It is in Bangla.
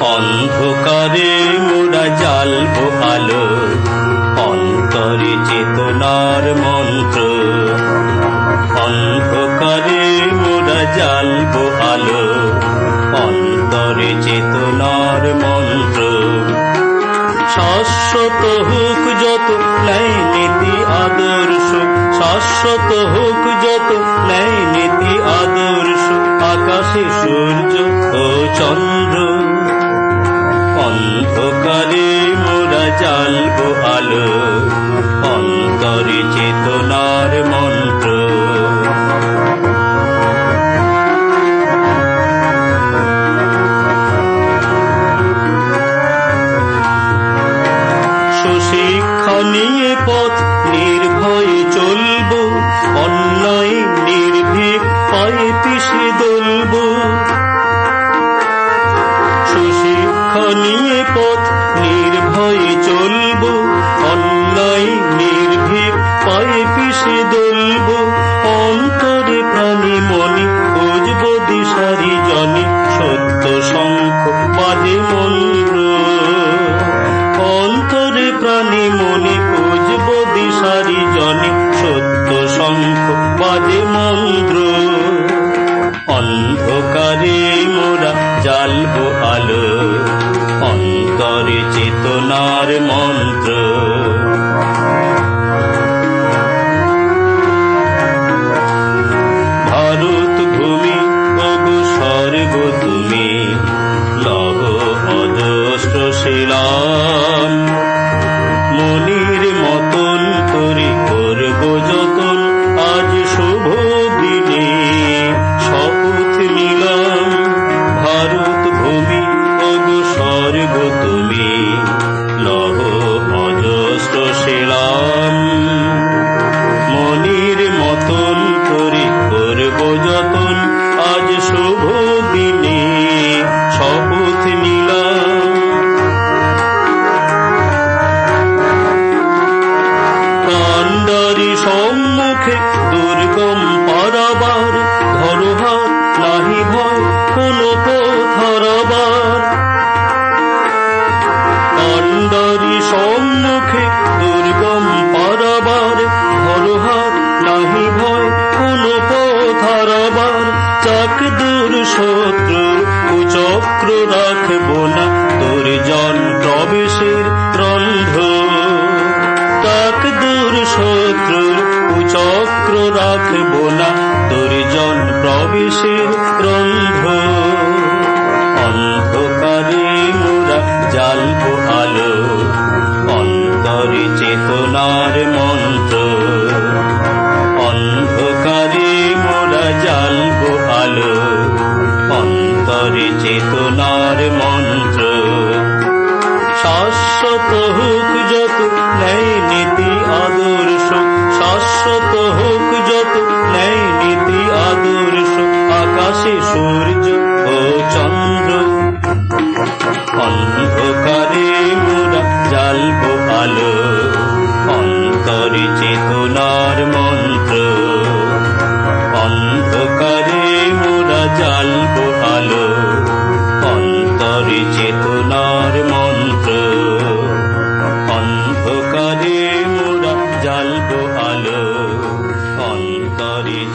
অন্ধকারে মোরা জ্বালবো আলো। অন্তরে চেতনার মন্ত্র। অন্ধকারে মোরা জ্বালবো আলো। অন্তরে চেতনার মন্ত্র। শাশ্বত হোক যত ন্যায় নীতি আদর্শ, শাশ্বত হোক যত ন্যায় নীতি আদর্শ, আকাশে সূর্য নির্ভয়ে চলব, অন্যায় নির্ভীক পায়ে পিষে দলব। সুশিক্ষা নিয়ে পথ নির্ভয়ে চলব, অন্যায় নির্ভীক পায়ে আলো অন্তরে চেতনার মন্ত্র। ভারত ভূমি ওগো স্বর্গ তুমি প্রবেশের রন্ধ আছে সূর্য ও চন্দ্র। অন্ধকারে মোরা জালব আলো। অন্তরে চেতনার মন্ত্র। অন্ধকারে মোরা জালব আলো। অন্তরে চেতনার মন্ত্র। অন্ধকারে মোরা জালব আলো। অন্তরে